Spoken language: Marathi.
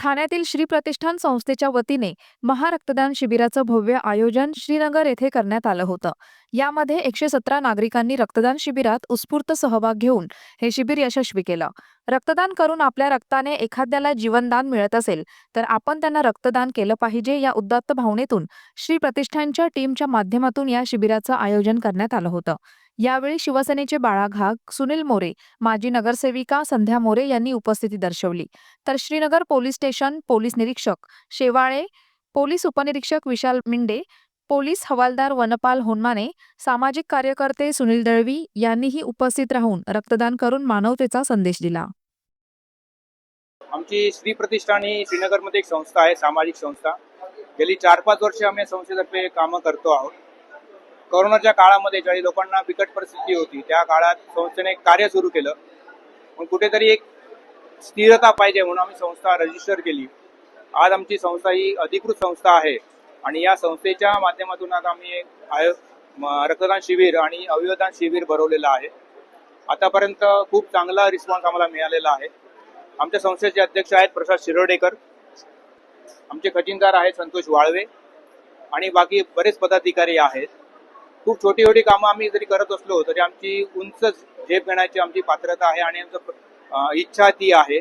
ठाण्यातील श्री प्रतिष्ठान संस्थेच्या वतीने महारक्तदान शिबिराचं भव्य आयोजन श्रीनगर येथे करण्यात आलं होतं. यामध्ये एकशे सतरा नागरिकांनी रक्तदान शिबिरात उत्स्फूर्त सहभाग घेऊन हे शिबिर यशस्वी केलं. रक्तदान करून आपल्या रक्ताने एखाद्याला जीवनदान मिळत असेल तर आपण त्यांना रक्तदान केलं पाहिजे या उदात्त भावनेतून श्री प्रतिष्ठानच्या टीमच्या माध्यमातून या शिबिराचं आयोजन करण्यात आलं होतं. यावेळी शिवसेनेचे बाळा घाग सुनील मोरे माजी नगरसेविका संध्या मोरे यांनी उपस्थिती दर्शवली. तर श्रीनगर पोलीस स्टेशन पोलीस निरीक्षक शेवाळे पोलीस उपनिरीक्षक विशाल मिंडे पोलीस हवालदार वनपाल होनमाने सामाजिक कार्यकर्ते सुनील दळवी यांनीही उपस्थित राहून रक्तदान करून मानवतेचा संदेश दिला. आमची श्री प्रतिष्ठान ही श्रीनगरमध्ये एक संस्था आहे सामाजिक संस्था. गेली चार पाच वर्ष आम्ही संस्थेतर्फे कामं करतो आहोत. कोरोनाच्या काळामध्ये ज्यावेळी लोकांना बिकट परिस्थिती होती त्या काळात संस्थेने कार्य सुरू केलं. पण कुठेतरी एक स्थिरता पाहिजे म्हणून आम्ही संस्था रजिस्टर केली. आज आमची संस्था ही अधिकृत संस्था आहे आणि या संस्थेच्या माध्यमातून आज आम्ही एक आयो रक्तदान शिबिर आणि अवयवदान शिबिर भरवलेलं आहे. आतापर्यंत खूप चांगला रिस्पॉन्स आम्हाला मिळालेला आहे. आमच्या संस्थेचे अध्यक्ष आहेत प्रसाद शिरोडेकर आमचे खजिनदार आहेत संतोष वाळवे आणि बाकी बरेच पदाधिकारी आहेत. खूप छोटी छोटी कामं आम्ही जरी करत असलो तरी आमची उंच झेप घेण्याची आमची पात्रता आहे आणि आमचं इच्छा ती आहे.